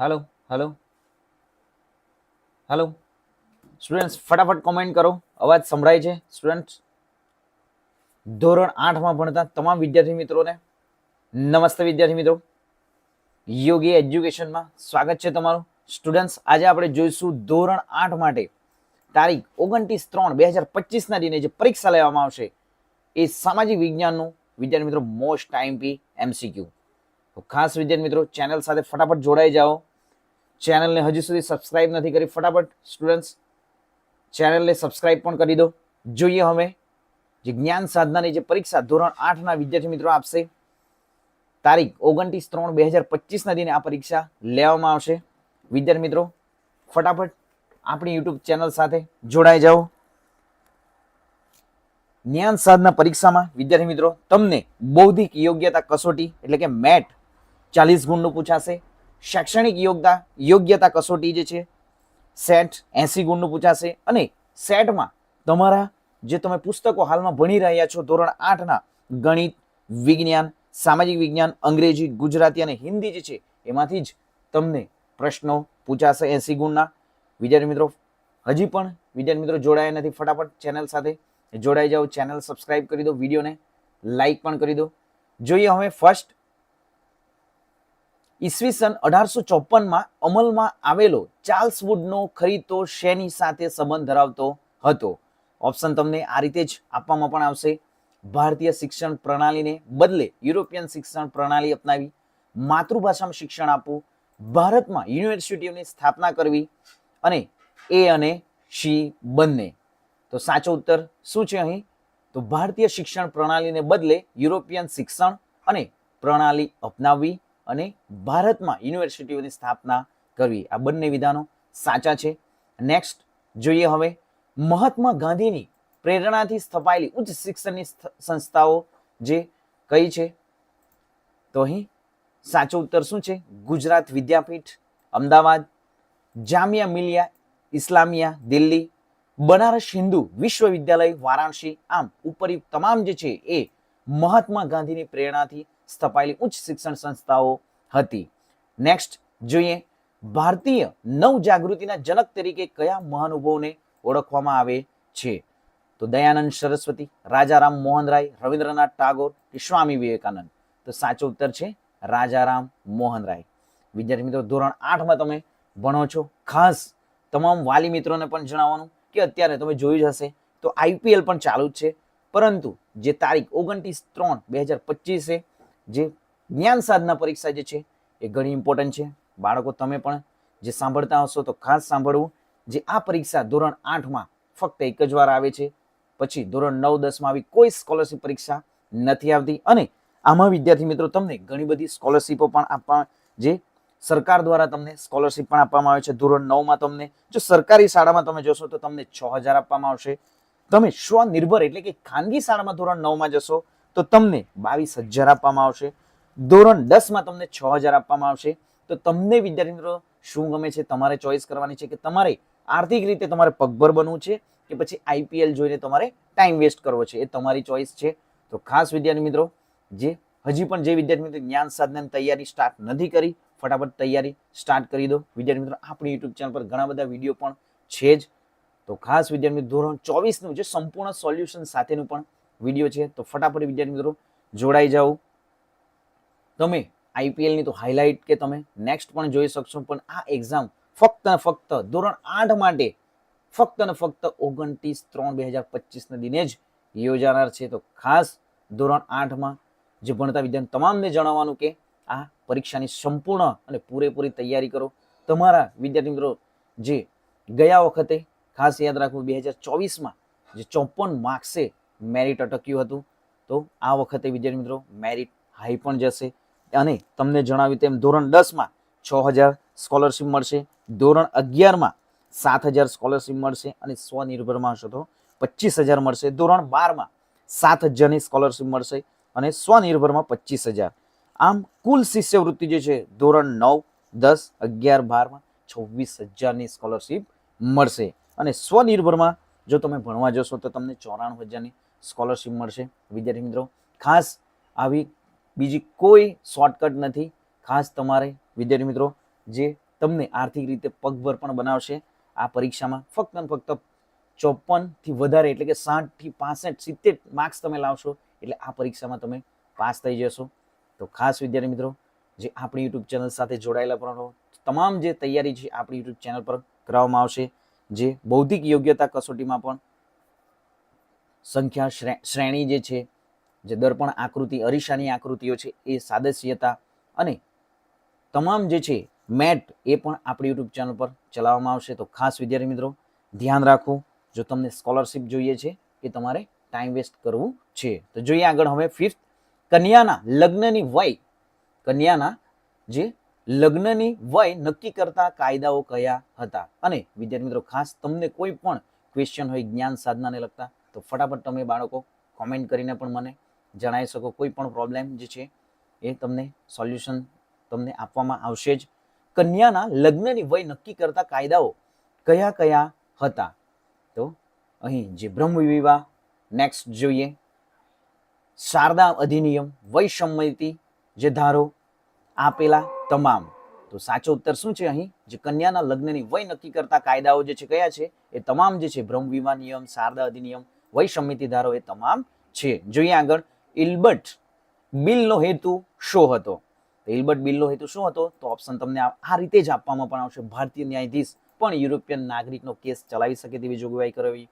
હાલો hello hello students ફટાફટ comment કરો. અવાજ સંભળાય છે. સ્ટુડન્ટ્સ ધોરણ આઠમાં ભણતા તમામ વિદ્યાર્થી મિત્રોને નમસ્તે વિદ્યાર્થી મિત્રો. યોગી એજ્યુકેશનમાં સ્વાગત છે તમારું. સ્ટુડન્ટ્સ આજે આપણે જોઈશું ધોરણ આઠ માટે તારીખ ઓગણત્રીસ ત્રણ બે હજાર પચીસના દિને જે પરીક્ષા લેવામાં આવશે એ સામાજિક વિજ્ઞાનનું વિદ્યાર્થી મિત્રો મોસ્ટ ટાઈમ પી એમસીક્યુ તો ખાસ વિદ્યાર્થી મિત્રો ચેનલ સાથે ફટાફટ જોડાઈ જાઓ. ચેનલને હજી સુધી સબસ્ક્રાઇબ નથી કરી, ફટાફટ સ્ટુડન્ટ્સ ચેનલને સબસ્ક્રાઇબ પણ કરી દો. જોઈએ હવે જે જ્ઞાન સાધનાની જે પરીક્ષા ધોરણ આઠના વિદ્યાર્થી મિત્રો આપશે, તારીખ ઓગણત્રીસ ત્રણ બે હજાર પચીસના દિને આ પરીક્ષા લેવામાં આવશે. વિદ્યાર્થી મિત્રો, ફટાફટ આપણી યુટ્યુબ ચેનલ સાથે જોડાઈ જાઓ. જ્ઞાન સાધના પરીક્ષામાં, વિદ્યાર્થી મિત્રો, તમને બૌદ્ધિક યોગ્યતા કસોટી એટલે કે મેટ ચાલીસ ગુણનું પૂછાશે. શૈક્ષણિક યોગ્યતા યોગ્યતા કસોટી જે છે સેટ એસી ગુણનું પૂછાશે અને સેટમાં તમારા જે તમે પુસ્તકો હાલમાં ભણી રહ્યા છો, ધોરણ આઠના ગણિત, વિજ્ઞાન, સામાજિક વિજ્ઞાન, અંગ્રેજી, ગુજરાતી અને હિન્દી જે છે, એમાંથી જ તમને પ્રશ્નો પૂછાશે એસી ગુણના. વિદ્યાર્થી મિત્રો, હજી પણ વિદ્યાર્થી મિત્રો જોડાયા નથી, ફટાફટ ચેનલ સાથે જોડાઈ જાઓ, ચેનલ સબસ્ક્રાઇબ કરી દો, વિડીયોને લાઈક પણ કરી દો. જોઈએ હવે ફર્સ્ટ ઈસવીસન અઢારસો ચોપનમાં અમલમાં આવેલો ચાર્લ્સ વુડનો ખરીદો શેની સાથે સંબંધ ધરાવતો હતો? ઓપ્શન તમને આ રીતે જ આપવામાં પણ આવશે. ભારતીય શિક્ષણ પ્રણાલીને બદલે યુરોપિયન શિક્ષણ પ્રણાલી અપનાવી, માતૃભાષામાં શિક્ષણ આપવું, ભારતમાં યુનિવર્સિટીઓની સ્થાપના કરવી અને એ અને શી બંને. તો સાચો ઉત્તર શું છે અહીં? તો ભારતીય શિક્ષણ પ્રણાલીને બદલે યુરોપિયન શિક્ષણ અને પ્રણાલી અપનાવવી અને ભારતમાં યુનિવર્સિટીઓની સ્થાપના કરવી. આ બંને વિધાનો સાચા છે. નેક્સ્ટ જોઈએ હવે મહાત્મા ગાંધીની પ્રેરણાથી સ્થપાયેલી ઉચ્ચ શિક્ષણની સંસ્થાઓ જે કઈ છે? તો અહીં સાચો ઉત્તર શું છે? ગુજરાત વિદ્યાપીઠ, અમદાવાદ, જામિયા મિલિયા, ઇસ્લામિયા, દિલ્હી, બનારસ હિન્દુ વિશ્વવિદ્યાલય, વારાણસી, આમ ઉપરી તમામ જે છે એ મહાત્મા ગાંધીની પ્રેરણાથી સ્થપાયેલી ઉચ્ચ શિક્ષણ સંસ્થાઓ હતી. નેક્સ્ટ જોઈએ ભારતીય નવજાગૃતિના જનક તરીકે કયા મહાનુભાવોને ઓળખવામાં આવે છે? તો દયાનંદ સરસ્વતી, રાજારામ મોહન રાય રવિન્દ્રનાથ ટાગોર કે સ્વામી વિવેકાનંદ? તો સાચો ઉત્તર છે રાજારામ મોહન રાય વિદ્યાર્થી મિત્રો, ધોરણ આઠમાં તમે ભણો છો. ખાસ તમામ વાલી મિત્રોને પણ જણાવવાનું કે અત્યારે તમે જોયું જ હશે તો આઈપીએલ પણ ચાલુ જ છે. પરંતુ જે તારીખ ઓગણત્રીસ ત્રણ બે હજાર પચીસે જે જ્ઞાન સાધના પરીક્ષા જે છે, એ ઘણી ઇમ્પોર્ટન્ટ છે. બાળકો, તમે પણ જે સાંભળતા હશો તો ખાસ સાંભળવું. જે આ પરીક્ષા ધોરણ આઠમાં ફક્ત એક જ વાર આવે છે. પછી ધોરણ નવ, દસમાં આવી કોઈ સ્કોલરશિપ પરીક્ષા નથી આવતી. અને આમાં વિદ્યાર્થી મિત્રો, તમને ઘણી બધી સ્કોલરશિપો પણ આપવા જે સરકાર દ્વારા તમને સ્કોલરશિપ પણ આપવામાં આવે છે. ધોરણ નવમાં તમને, જો સરકારી શાળામાં તમે જશો તો તમને છ હજાર આપવામાં આવશે. તમે સ્વનિર્ભર એટલે કે ખાનગી શાળામાં ધોરણ નવમાં જશો. તો તમને બાવીસ હજાર આપવામાં આવશે. ધોરણ દસમાં તમને છ હજાર આપવામાં આવશે. તો તમને વિદ્યાર્થી મિત્રો શું ગમે છે? તમારે ચોઈસ કરવાની છે કે તમારે આર્થિક રીતે તમારે પગભર બનવું છે કે પછી આઈપીએલ જોઈને તમારે ટાઈમ વેસ્ટ કરવો છે? એ તમારી ચોઈસ છે. તો ખાસ વિદ્યાર્થી મિત્રો, જે હજી પણ જે વિદ્યાર્થી મિત્રો જ્ઞાન સાધનાની તૈયારી સ્ટાર્ટ નથી કરી, ફટાફટ તૈયારી સ્ટાર્ટ કરી દો. વિદ્યાર્થી મિત્રો, આપણી યુટ્યુબ ચેનલ પર ઘણા બધા વીડિયો પણ છે જ. તો ખાસ વિદ્યાર્થી ધોરણ ચોવીસનું જે સંપૂર્ણ સોલ્યુશન સાથેનું પણ વીડિયો છે, તો ફટાફટ વિદ્યાર્થી મિત્રો જોડાઈ જાઓ. તમે આઈપીએલની તો હાઇલાઇટ કે તમે નેક્સ્ટ પણ જોઈ શકશો, પણ આ એક્ઝામ ફક્ત ને ફક્ત ધોરણ આઠ માટે ફક્ત ને ફક્ત ઓગણત્રીસ ત્રણ બે હજાર પચીસના દિને જ યોજાનાર છે. તો ખાસ ધોરણ આઠમાં જે ભણતા વિદ્યાર્થી તમામને જણાવવાનું કે આ પરીક્ષાની સંપૂર્ણ અને પૂરેપૂરી તૈયારી કરો. તમારા વિદ્યાર્થી મિત્રો જે ગયા વખતે, ખાસ યાદ રાખવું બે હજાર ચોવીસમાં જે ચોપન માર્ક્સે મેરિટ અટક્યું હતું. તો આ વખતે, વિદ્યાર્થી મિત્રો, મેરિટ હાઈ પણ જશે. અને તમને જણાવ્યું તેમ, ધોરણ દસમાં છ હજાર સ્કોલરશિપ મળશે. ધોરણ અગિયારમાં સાત હજાર સ્કોલરશિપ મળશે અને સ્વનિર્ભરમાં હશો તો પચીસ હજાર મળશે. ધોરણ બારમાં સાત હજારની સ્કોલરશિપ મળશે અને સ્વનિર્ભરમાં પચીસ હજાર. આમ કુલ શિષ્યવૃત્તિ જે છે, ધોરણ નવ, દસ, અગિયાર, બારમાં છવ્વીસ હજારની સ્કોલરશિપ મળશે. અને સ્વનિર્ભરમાં જો તમે ભણવા જશો, તો તમને ચોરાણું હજારની સ્કોલરશિપ મળશે વિદ્યાર્થી મિત્રો. ખાસ આવી બીજી કોઈ શોર્ટકટ નથી. ખાસ તમારે વિદ્યાર્થી મિત્રો જે તમને આર્થિક રીતે પગભર પણ બનાવશે, આ પરીક્ષામાં ફક્ત ને ફક્ત ચોપનથી વધારે એટલે કે સાઠથી પાસઠ, સિત્તેર માર્ક્સ તમે લાવશો એટલે આ પરીક્ષામાં તમે પાસ થઈ જશો. તો ખાસ વિદ્યાર્થી મિત્રો, જે આપણી યુટ્યુબ ચેનલ સાથે જોડાયેલા પણ તમામ જે તૈયારી છે આપણી યુટ્યુબ ચેનલ પર કરાવવામાં આવશે. જે બૌદ્ધિક યોગ્યતા કસોટીમાં પણ સંખ્યા શ્રેણી જે છે, જે દર્પણ આકૃતિ, અરીસાની આકૃતિઓ છે, એ સાદસ્યતા અને તમામ જે છે, મેટ એ પણ આપણી યુટ્યુબ ચેનલ પર ચલાવવામાં આવશે. તો ખાસ વિદ્યાર્થી મિત્રો, ધ્યાન રાખો, જો તમને સ્કોલરશિપ જોઈએ છે, એ તમારે ટાઈમ વેસ્ટ કરવું છે. તો જોઈએ આગળ હવે ફિફ્થ, કન્યાના લગ્નની વય, કન્યાના જે લગ્નની વય નક્કી કરતા કાયદાઓ કયા હતા? અને વિદ્યાર્થી મિત્રો, ખાસ તમને કોઈ પણ ક્વેશ્ચન હોય, જ્ઞાન સાધનાને લગતા તો ફટાફટ તમે બાળકો કોમેન્ટ કરીને પણ મને જણાવી શકો. કોઈ પણ પ્રોબ્લેમ જે છે એ તમને સોલ્યુશન તમને આપવામાં આવશે જ. કન્યાના લગ્નની વય નક્કી કરતા કાયદાઓ કયા કયા હતા? તો અહીં જે બ્રહ્મ વિવાહ નેક્સ્ટ જોઈએ. શારદા અધિનિયમ, વય સંમતિ જે ધારો આપેલા તમામ. તો સાચો ઉત્તર શું છે અહીં? જે કન્યાના લગ્નની વય નક્કી કરતા કાયદાઓ જે છે કયા છે? એ તમામ જે છે બ્રહ્મ વિવાહ નિયમ, શારદા અધિનિયમ વય સમિતિ ધારો એ તમામ છે. જોઈએ આગળ ઇલ્બર્ટ બિલનો હેતુ શું હતો? ઇલ્બર્ટ બિલનો હેતુ શું હતો? તો ઓપ્શન તમને આ રીતે જ આપવામાં પણ આવશે. ભારતીય ન્યાયાધીશ પણ યુરોપિયન નાગરિકનો કેસ ચલાવી શકે તેવી જોગવાઈ કરવી.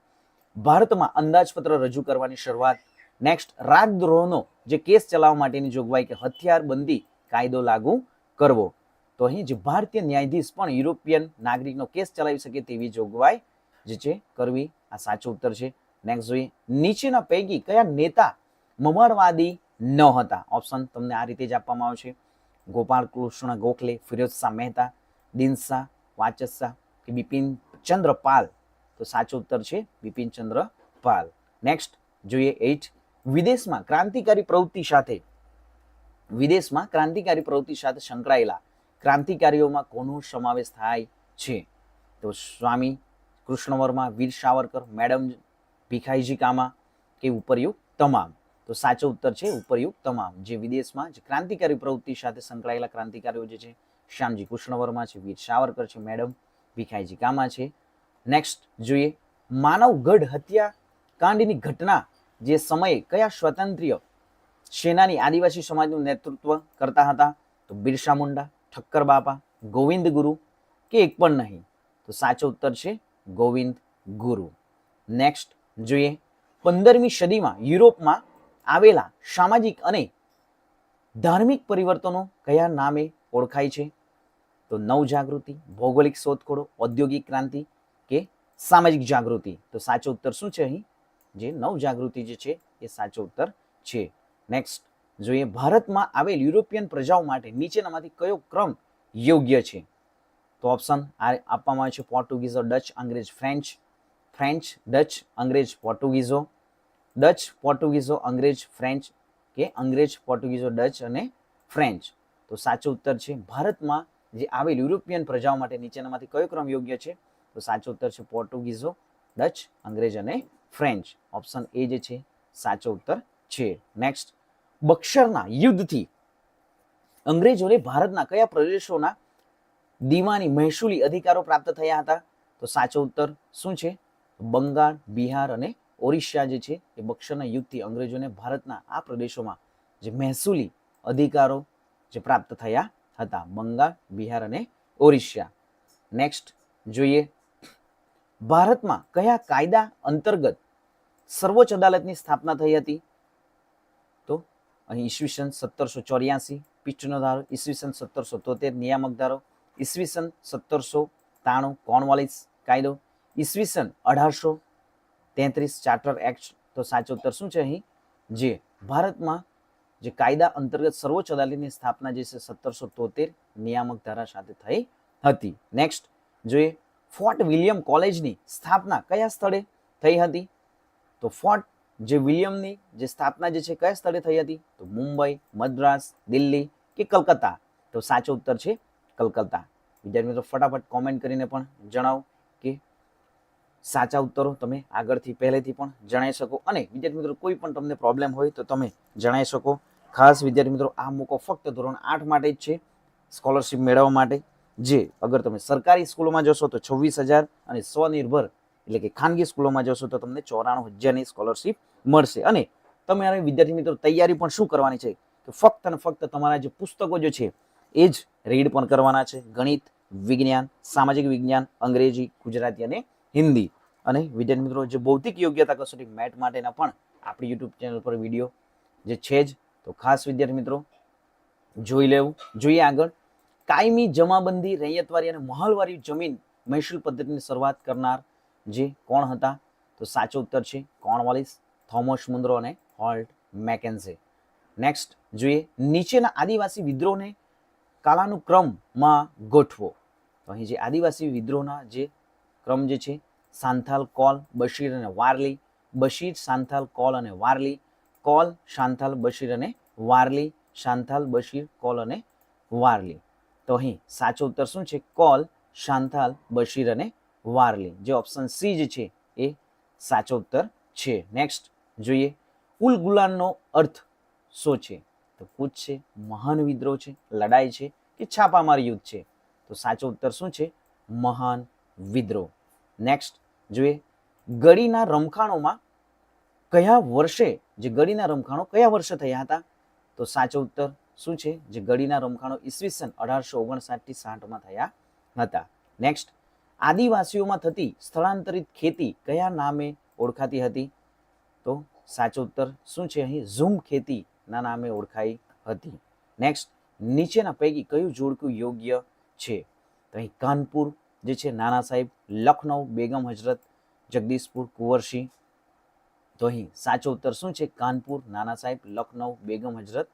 ભારતમાં અંદાજપત્ર રજૂ કરવાની શરૂઆત. નેક્સ્ટ રાજદ્રોહનો જે કેસ ચલાવવા માટેની જોગવાઈ કે હથિયારબંધી કાયદો લાગુ કરવો. તો અહીં જે ભારતીય ન્યાયાધીશ પણ યુરોપિયન નાગરિકનો કેસ ચલાવી શકે તેવી જોગવાઈ જે છે કરવી. આ સાચો ઉત્તર છે. નેક્સ્ટ જોઈએ નીચેના પૈકી કયા નેતા મમરવાદી ન હતા? ઓપ્શન તમને આ રીતે જ આપવામાં આવશે. ગોપાલ કૃષ્ણ ગોખલે, ફિરોજ શાહ મહેતા દિનશા શાહ કે બિપિન ચંદ્ર પાલ? તો સાચો ઉત્તર છે બિપિન ચંદ્ર પાલ. નેક્સ્ટ જોઈએ એઇટ વિદેશમાં ક્રાંતિકારી પ્રવૃત્તિ સાથે, વિદેશમાં ક્રાંતિકારી પ્રવૃત્તિ સાથે સંકળાયેલા ક્રાંતિકારીઓમાં કોનો સમાવેશ થાય છે? તો સ્વામી કૃષ્ણ વર્મા વીર સાવરકર, મેડમ ભીખાઈજી કામા કે ઉપરયુક્ત તમામ. તો સાચો ઉત્તર છે ઉપરયુક્ત તમામ, જે વિદેશમાં જે ક્રાંતિકારી પ્રવૃત્તિ સાથે સંકળાયેલા ક્રાંતિકારીઓ જે છે, શ્યામજી કૃષ્ણવર્મા છે, વીર સાવરકર છે, મેડમ ભીખાઈજી કામા છે. નેક્સ્ટ જોઈએ, માનવગઢ હત્યા કાંડની ઘટના જે સમયે કયા સ્વતંત્ર્ય સેનાની આદિવાસી સમાજનું નેતૃત્વ કરતા હતા? તો બિરસા મુંડા, ઠક્કર બાપા, ગોવિંદ ગુરુ કે એક પણ નહીં? તો સાચો ઉત્તર છે ગોવિંદ ગુરુ. નેક્સ્ટ જોઈએ, પંદરમી સદીમાં યુરોપમાં આવેલા સામાજિક અને ધાર્મિક પરિવર્તનો કયા નામે ઓળખાય છે? તો નવજાગૃતિ, ભૌગોલિક શોધખોળો, ઔદ્યોગિક ક્રાંતિ કે સામાજિક જાગૃતિ? તો સાચો ઉત્તર શું છે અહીં? જે નવજાગૃતિ જે છે, એ સાચો ઉત્તર છે. નેક્સ્ટ જોઈએ, ભારતમાં આવેલ યુરોપિયન પ્રજાઓ માટે નીચેનામાંથી કયો ક્રમ યોગ્ય છે? તો ઓપ્શન આ આપવામાં આવે છે, પોર્ટુગીઝ, ડચ, અંગ્રેજ, ફ્રેન્ચ ફ્રેન્ચ ડચ અંગ્રેજ પોર્ટુગીઝો ડચ પોર્ટુગીઝો અંગ્રેજ ફ્રેન્ચ કે અંગ્રેજ પોર્ટુગીઝો ડચ અને ફ્રેન્ચ તો સાચો ઉત્તર છે ભારતમાં જે આવેલ યુરોપિયન પ્રજાઓ માટે નીચેનામાંથી કયો ક્રમ યોગ્ય છે? તો સાચો ઉત્તર છે પોર્ટુગીઝો ડચ અંગ્રેજ અને ફ્રેન્ચ ઓપ્શન એ જે છે, સાચો ઉત્તર છે. નેક્સ્ટ બક્ષરના યુદ્ધથી અંગ્રેજોને ભારતના કયા પ્રદેશોના દીવાની મહેસૂલી અધિકારો પ્રાપ્ત થયા હતા? તો સાચો ઉત્તર શું છે? બંગાળ, બિહાર અને ઓરિસ્સા જે છે એ બક્ષરના યુગથી અંગ્રેજોને ભારતના આ પ્રદેશોમાં જે મહેસૂલી અધિકારો જે પ્રાપ્ત થયા હતા, બંગાળ, બિહાર અને ઓરિસ્સા. નેક્સ્ટ જોઈએ. ભારતમાં કયા કાયદા અંતર્ગત સર્વોચ્ચ અદાલતની સ્થાપના થઈ હતી? તો અહીં ઈસવીસન સત્તરસો ચોર્યાસી, પીઠનો ધારો, ઈસવીસન સત્તરસો તોતેર, નિયામક ધારો, ઈસવીસન સત્તરસો ત્રાણું કોર્નવાલિસ કાયદો ઈસવીસન અઢારસો તેત્રીસ ચાર્ટર એક્ટ તો સાચો ઉત્તર શું છે અહીં? જે ભારતમાં જે કાયદા અંતર્ગત સર્વોચ્ચ અદાલતની સ્થાપના જે છે સત્તરસો તોતેર નિયામક ધારા સાથે થઈ હતી. નેક્સ્ટ જોઈએ ફોર્ટ વિલિયમ કોલેજની સ્થાપના કયા સ્થળે થઈ હતી? તો ફોર્ટ જે વિલિયમની જે સ્થાપના જે છે કયા સ્થળે થઈ હતી? તો મુંબઈ, મદ્રાસ, દિલ્હી કે કલકત્તા? તો સાચો ઉત્તર છે કલકત્તા. વિદ્યાર્થી મિત્રો, ફટાફટ કોમેન્ટ કરીને પણ જણાવો. સાચા ઉત્તરો તમે આગળથી પહેલેથી પણ જણાવી શકો. અને વિદ્યાર્થી મિત્રો, કોઈ પણ તમને પ્રોબ્લેમ હોય તો તમે જણાવી શકો. ખાસ વિદ્યાર્થી મિત્રો, આ મોકો ફક્ત ધોરણ આઠ માટે જ છે. સ્કોલરશિપ મેળવવા માટે જે અગર તમે સરકારી સ્કૂલોમાં જશો તો છવ્વીસ હજાર અને સ્વનિર્ભર એટલે કે ખાનગી સ્કૂલોમાં જશો તો તમને ચોરાણું હજારની સ્કોલરશિપ મળશે. અને તમારે વિદ્યાર્થી મિત્રો, તૈયારી પણ શું કરવાની છે? કે ફક્ત અને ફક્ત તમારા જે પુસ્તકો જે છે, એ જ રીડ પણ કરવાના છે. ગણિત, વિજ્ઞાન, સામાજિક વિજ્ઞાન, અંગ્રેજી, ગુજરાતી અને હિન્દી. અને વિદ્યાર્થી મિત્રો, જે ભૌતિક યોગ્યતા કસોટી મેટ માટેના પણ આપણી યુટ્યુબ ચેનલ પર વીડિયો જે છે જ, તો ખાસ વિદ્યાર્થી મિત્રો, જોઈ લેવું. જોઈએ આગળ. કાયમી જમાબંધી રૈયતવારી અને મહલવારી જમીન મહેસૂલ પદ્ધતિની શરૂઆત કરનાર જે કોણ હતા? તો સાચો ઉત્તર છે કોર્નવાલિસ થોમસ મુન્દ્રો અને હોલ્ટ મેકેન્ઝે. નેક્સ્ટ જોઈએ. નીચેના આદિવાસી વિદ્રોહને કાલાનુક્રમમાં ગોઠવો. તો અહીં જે આદિવાસી વિદ્રોહના જે ક્રમ જે છે સાંથાલ કોલ, બશીર અને વારલી. બશીર, સાંથાલ કોલ અને વારલી. કોલ શાંથાલ બશીર અને વારલી. શાંથાલ બશીર, કોલ અને વારલી. તો અહીં સાચો ઉત્તર શું છે? કોલ શાંથાલ બશીર અને વારલી. જે ઓપ્શન સી જ છે, એ સાચો ઉત્તર છે. નેક્સ્ટ જોઈએ. ઉલ ગુલાનનો અર્થ શું છે? તો કૂચ છે, મહાન વિદ્રોહ છે, લડાઈ છે કે છાપામાર યુદ્ધ છે? તો સાચો ઉત્તર શું છે? મહાન વિદ્રોહ. નેક્સ્ટ જોઈએ, ગળીના રમખાણોમાં કયા વર્ષે, જે ગળીના રમખાણો કયા વર્ષે થયા હતા? તો સાચો ઉત્તર શું છે? જે ગળીના રમખાણો ઈસવીસન અઢારસો ઓગણસાઠથી સાઠમાં થયા હતા. નેક્સ્ટ આદિવાસીઓમાં થતી સ્થળાંતરિત ખેતી કયા નામે ઓળખાતી હતી? તો સાચો ઉત્તર શું છે અહીં? ઝૂમ ખેતીના નામે ઓળખાઈ હતી. નેક્સ્ટ નીચેના પૈકી કયું જોડકું યોગ્ય છે? તો અહીં કાનપુર જે છે નાના સાહેબ લખનઉ બેગમ હજરત જગદીશપુર, કુંવરશી. તો અહીં સાચો ઉત્તર શું છે? કાનપુર, નાના સાહેબ લખનઉ બેગમ હજરત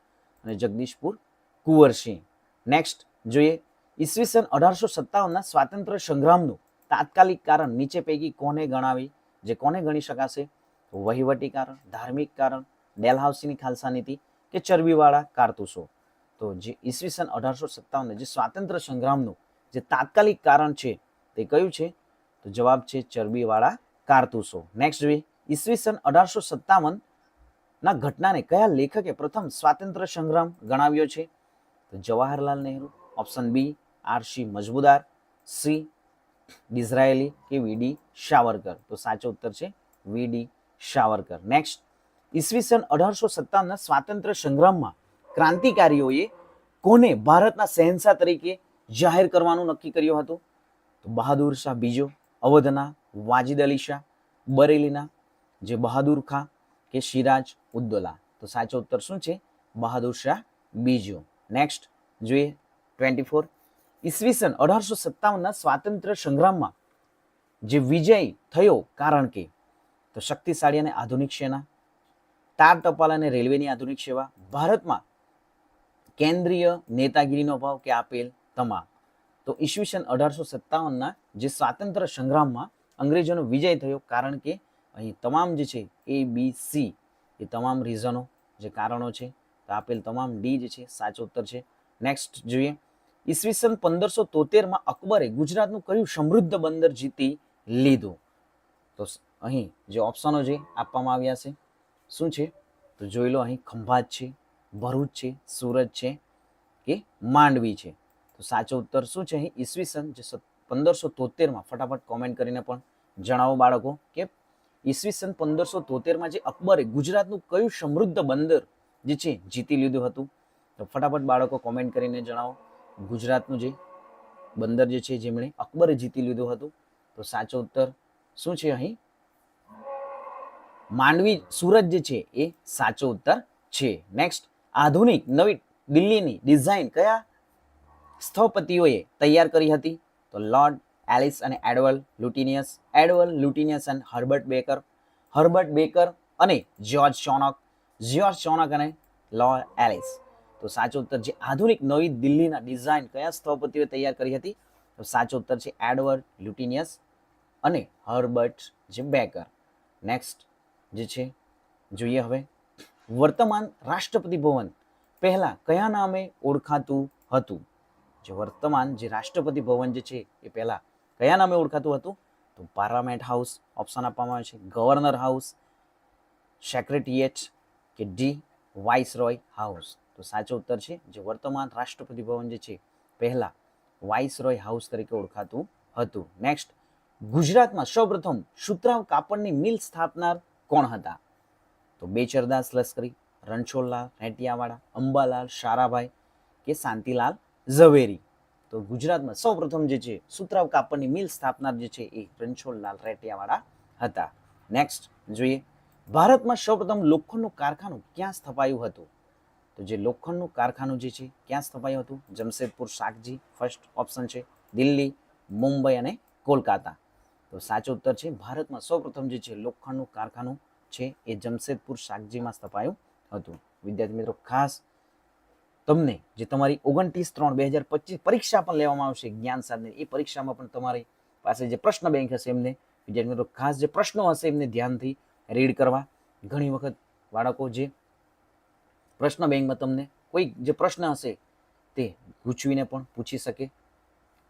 અને જગદીશપુર કુંવરસિંહ નેક્સ્ટ જોઈએ, ઈસવીસન અઢારસો સત્તાવનના સ્વાતંત્ર્ય સંગ્રામનું તાત્કાલિક કારણ નીચે પૈકી કોને ગણાવી? જે કોને ગણી શકાશે? વહીવટી કારણ, ધાર્મિક કારણ, ડેલહાઉસીની ખાલસા નીતિ કે ચરબીવાળા કારતૂસો? તો જે ઈસવીસન અઢારસો સત્તાવન જે સ્વાતંત્ર્ય સંગ્રામનું જે તાત્કાલિક કારણ છે તે કયું છે? તો જવાબ છે ચરબીવાળા કારતૂસો. નેક્સ્ટ જોઈએ. ઈસવીસન અઢારસો સત્તાવન ના ઘટનાને કયા લેખકે પ્રથમ સ્વાતંત્ર્ય સંગ્રામ ગણાવ્યો છે? તો Jawaharlal Nehru. Option B RC Majumdar C Disraeli કે વીડી સાવરકર તો સાચો ઉત્તર છે વીડી સાવરકર નેક્સ્ટ ઈસવીસન અઢારસો સત્તાવનના સ્વાતંત્ર્ય સંગ્રામમાં ક્રાંતિકારીઓએ કોને ભારતના શહેનશાહ તરીકે જાહેર કરવાનું નક્કી કર્યું હતું. તો બહાદુર શાહ બીજો, અવધના, વાજિદ અલી શાહ, બરેલીના, જે બહાદુર ખાં કે સિરાજ ઉદ્દોલા. તો સાચો ઉત્તર શું છે? બહાદુર શાહ બીજો. નેક્સ્ટ જોઈએ ટ્વેન્ટી ફોર ઈસવીસન અઢારસો સત્તાવનના સ્વાતંત્ર્ય સંગ્રામમાં જે વિજય થયો કારણ કે, તો શક્તિશાળી અને આધુનિક સેના, તાર ટપાલ અને રેલવેની આધુનિક સેવા, ભારતમાં કેન્દ્રીય નેતાગીરીનો અભાવ કે આપેલ તમામ. તો ઈસવીસન અઢારસો સત્તાવનના જે સ્વાતંત્ર્ય સંગ્રામમાં અંગ્રેજોનો વિજય થયો, કારણ કે અહીં તમામ જે છે એ બી સી એ તમામ રીઝનો જે કારણો છે, તો આપેલ તમામ ડી જે છે, સાચો ઉત્તર છે. નેક્સ્ટ જોઈએ. ઈસવીસન પંદરસો તોતેરમાં અકબરે ગુજરાતનું કયું સમૃદ્ધ બંદર જીતી લીધું? તો અહીં જે ઓપ્શનો છે આપવામાં આવ્યા છે, શું છે? તો જોઈ લો અહીં ખંભાત છે, ભરૂચ છે, સુરત છે, કે માંડવી છે. તો સાચો ઉત્તર શું છે? અહીં ઈસવીસન જે પંદરસો તોતેરમાં, ફટાફટ કોમેન્ટ કરીને પણ જણાવો બાળકો, કે ઈસવીસન પંદરસો તોતેરમાં જે અકબરે ગુજરાતનું કયું સમૃદ્ધ બંદર જે છે જીતી લીધું હતું? તો ફટાફટ બાળકો કોમેન્ટ કરીને જણાવો. ગુજરાતનું જે બંદર જે છે જેમણે અકબરે જીતી લીધું હતું. તો સાચો ઉત્તર શું છે અહીં? માંડવી, સુરત જે છે એ સાચો ઉત્તર છે. નેક્સ્ટ આધુનિક, નવી દિલ્હીની ડિઝાઇન કયા સ્થપતિઓએ તૈયાર કરી હતી તો લોર્ડ એલિસ અને એડવલ લુટિનિયસ એડવલ લુટિનિયસ અને હર્બર્ટ બેકર હર્બર્ટ બેકર અને જ્યોર્જ ચોનક જ્યોર્જ ચોનક અને લોર્ડ એલિસ. તો સાચો ઉત્તર જે આધુનિક નવી દિલ્હીના ડિઝાઇન કયા સ્થપતિઓએ તૈયાર કરી હતી? તો સાચો ઉત્તર છે, એડવર્ડ લ્યુટિનિયસ અને હર્બર્ટ જે બેકર. નેક્સ્ટ જે છે, જોઈએ હવે. વર્તમાન રાષ્ટ્રપતિ ભવન પહેલાં કયા નામે ઓળખાતું હતું? જે વર્તમાન જે રાષ્ટ્રપતિ ભવન જે છે, એ પહેલાં કયા નામે ઓળખાતું હતું? તો પાર્લામેન્ટ હાઉસ ઓપ્શન આપવામાં આવે છે, ગવર્નર હાઉસ, સેક્રેટરીએટ કે ડી વાઇસરોય હાઉસ. તો સાચો ઉત્તર છે, જે વર્તમાન રાષ્ટ્રપતિ ભવન જે છે, પહેલા વાઇસરોય હાઉસ તરીકે ઓળખાતું હતું. નેક્સ્ટ ગુજરાતમાં સૌપ્રથમ સુતરાવ કાપડની મિલ સ્થાપનાર કોણ હતા? તો બેચરદાસ લશ્કરી, રણછોડલાલ, રેટિયાવાળા, અંબાલાલ, શારાભાઈ કે શાંતિલાલ ઝવેરી. તો ગુજરાતમાં સૌપ્રથમ જે છે સુતરાવ કાપડની મિલ સ્થાપનાર જે છે, એ રણછોડલાલ રેટિયાવાળા હતા. નેક્સ્ટ જોઈએ. ભારતમાં સૌપ્રથમ લોખંડનું કારખાનું ક્યાં સ્થપાયું હતું? તો જે લોખંડનું કારખાનું જે છે, ક્યાં સ્થપાયું હતું? જમશેદપુર શાકજી ફર્સ્ટ ઓપ્શન છે, દિલ્હી, મુંબઈ અને કોલકાતા. તો સાચો ઉત્તર છે, ભારતમાં સૌપ્રથમ જે છે, લોખંડનું કારખાનું છે, એ જમશેદપુર શાકજીમાં સ્થપાયું હતું. વિદ્યાર્થી મિત્રો, ખાસ તમને જે તમારી ઓગણત્રીસ ત્રણ બે હજાર પચીસ પરીક્ષા પણ લેવામાં આવશે જ્ઞાન સાધને, એ પરીક્ષામાં પણ તમારી પાસે જે પ્રશ્ન બેંક હશે એમને, વિદ્યાર્થી મિત્રો, ખાસ જે પ્રશ્નો હશે એમને ધ્યાનથી રીડ કરવા. ઘણી વખત બાળકો જે પ્રશ્ન બેંકમાં તમને કોઈ જે પ્રશ્ન હશે તે ગૂંચવીને પણ પૂછી શકે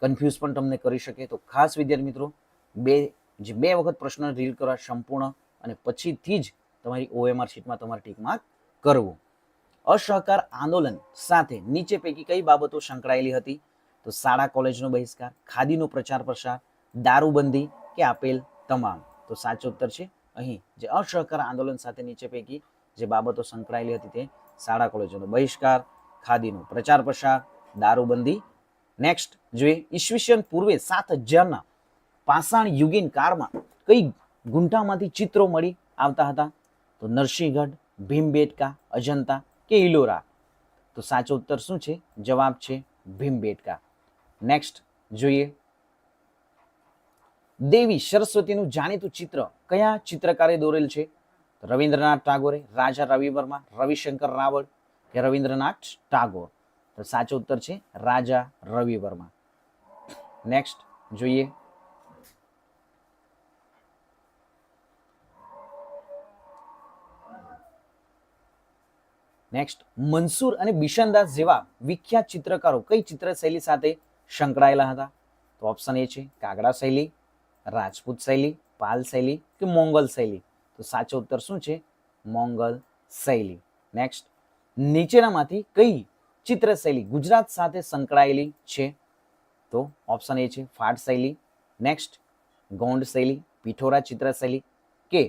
કન્ફ્યુઝ પણ તમને કરી શકે. તો ખાસ વિદ્યાર્થી મિત્રો, બે, જે બે વખત પ્રશ્ન રીડ કરવા સંપૂર્ણ અને પછીથી જ તમારી ઓએમઆર શીટમાં તમારે ટીક માર્ક કરવું. અસહકાર આંદોલન સાથે નીચે પૈકી કઈ બાબતો સંકળાયેલી હતી? તો શાળા કોલેજનો બહિષ્કાર, ખાદીનો પ્રચાર પ્રસાર, દારૂબંધી કે આપેલ તમામ? તો સાચો ઉત્તર છે, અહીં જે અસહકાર આંદોલન સાથે નીચે પૈકી જે બાબતો સંકળાયેલી હતી તે શાળા કોલેજોનો બહિષ્કાર, ખાદીનો પ્રચાર પ્રસાર, દારૂબંધી. નેક્સ્ટ જોઈએ, ઈસવીસન પૂર્વે સાત હજારના પાષાણ યુગીન કાળમાં કઈ ગુંઠામાંથી ચિત્રો મળી આવતા હતા? તો નરસિંહગઢ, ભીમબેટકા, અજંતા કે ઇલોરા? તો સાચો ઉત્તર શું છે? જવાબ છે ભીમબેટકા. નેક્સ્ટ જોઈએ. દેવી સરસ્વતીનું જાણીતું ચિત્ર કયા ચિત્રકારે દોરેલ છે? રવિન્દ્રનાથ ટાગોરે, રાજા રવિ વર્મા રવિશંકર રાવળ કે રવિન્દ્રનાથ ટાગોર? તો સાચો ઉત્તર છે રાજા રવિ વર્મા નેક્સ્ટ જોઈએ. નેક્સ્ટ મનસૂર અને બિશનદાસ જેવા વિખ્યાત ચિત્રકારો કઈ ચિત્રશૈલી સાથે સંકળાયેલા હતા? તો ઓપ્શન એ છે કાગડા શૈલી, રાજપૂત શૈલી, પાલ શૈલી કે મોંગલ શૈલી? તો સાચો ઉત્તર શું છે? મોંગલ શૈલી. નેક્સ્ટ નીચેનામાંથી કઈ ચિત્રશૈલી ગુજરાત સાથે સંકળાયેલી છે? તો ઓપ્શન એ છે ફાટ શૈલી. નેક્સ્ટ ગોંડ શૈલી, પિઠોરા ચિત્રશૈલી કે